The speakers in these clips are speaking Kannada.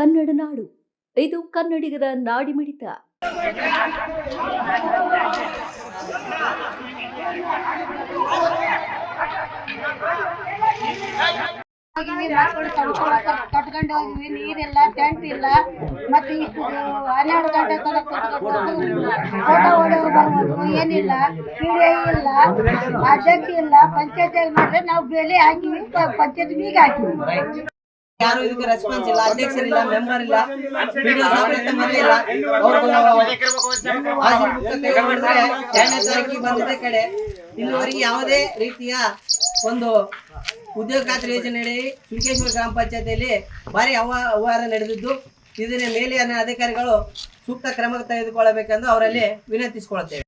ಕನ್ನಡ ನಾಡು. ಇದು ಕನ್ನಡಿಗರ ನಾಡಿಮಿಡಿತ ಕಟ್ಕೊಂಡು ಹೋಗಿವಿ ನೀರಿಲ್ಲ ಟೆಂಟ್ ಇಲ್ಲ ಮತ್ತೆ ಇಷ್ಟು ಹನ್ನೆರಡು ಗಂಟೆ ತನಕ ಫೋಟೋ ಏನಿಲ್ಲ ಪಿಡಿಐ ಇಲ್ಲ ಅಧ್ಯಕ್ಷ ಇಲ್ಲ ಪಂಚಾಯತ್ ಮಾಡಿದ್ರೆ ನಾವು ಬೆಲೆ ಹಾಕಿವಿ ಪಂಚಾಯತ್ ಬೀಗ ಹಾಕಿವಿ ಯಾರು ಇದಕ್ಕೆ ರೆಸ್ಪಾನ್ಸ್ ಇಲ್ಲ, ಅಧ್ಯಕ್ಷರಿಲ್ಲ ಮೆಂಬರ್ ಇಲ್ಲ ಬುಕ್ ತೆಗೆದು ಮಾಡಿದ್ರೆ ಎರಡನೇ ತಾರೀಕಿಗೆ ಬಂದಿದ್ದ ಕಡೆ ಇಲ್ಲಿವರೆಗೆ ಯಾವುದೇ ರೀತಿಯ ಒಂದು ಉದ್ಯೋಗ ಖಾತ್ರಿ ಯೋಜನೆಯಡಿ ಸುಂಕೇಶ್ವರ ಗ್ರಾಮ ಪಂಚಾಯತಿಯಲ್ಲಿ ಭಾರಿ ಅವ್ವ- ಅವ್ಯವಹಾರ ನಡೆದಿದ್ದು. ಇದನ್ನ ಮೇಲಿನ ಅಧಿಕಾರಿಗಳು ಸೂಕ್ತ ಕ್ರಮ ತೆಗೆದುಕೊಳ್ಳಬೇಕೆಂದು ಅವರಲ್ಲಿ ವಿನಂತಿಸಿಕೊಳ್ಳುತ್ತೇವೆ.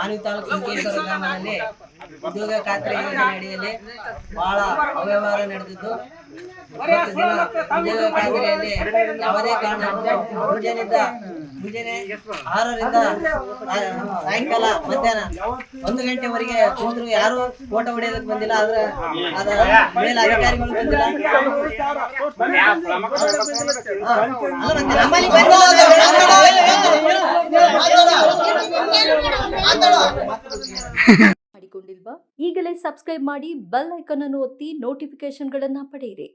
ಆನಿ ತಾಲೂಕು ಸುಂಕೇಶ್ವರ ಗ್ರಾಮದಲ್ಲಿ ಉದ್ಯೋಗ ಖಾತ್ರಿ ಯೋಜನೆ ಅಡಿಯಲ್ಲಿ ಬಹಳ ಅವ್ಯವಹಾರ ನಡೆದಿದ್ದು ಉದ್ಯೋಗ ಖಾತ್ರಿಯಲ್ಲಿ ಯಾವುದೇ ಕಾರಣ ಮುಂಜಾನೆ ಮುಂಜಾನೆ ಆರರಿಂದ ಸಾಯಂಕಾಲ ಮಧ್ಯಾಹ್ನ ಒಂದು ಗಂಟೆವರೆಗೆ ಕುಂದ್ರು ಯಾರು ಫೋಟೋ ಹೊಡೆಯೋದಕ್ಕೆ ಬಂದಿಲ್ಲ ಆದ್ರೆ ಅದರ ಮೇಲೆ ಅಧಿಕಾರಿಗಳು ಬಂದಿಲ್ಲ ಮಾಡಿಕೊಂಡಿಲ್ವಾ ಈಗಲೇ ಸಬ್ಸ್ಕ್ರೈಬ್ ಮಾಡಿ ಬೆಲ್ ಐಕನ್ ಅನ್ನು ಒತ್ತಿ ನೋಟಿಫಿಕೇಶನ್ಗಳನ್ನ ಪಡೆಯಿರಿ.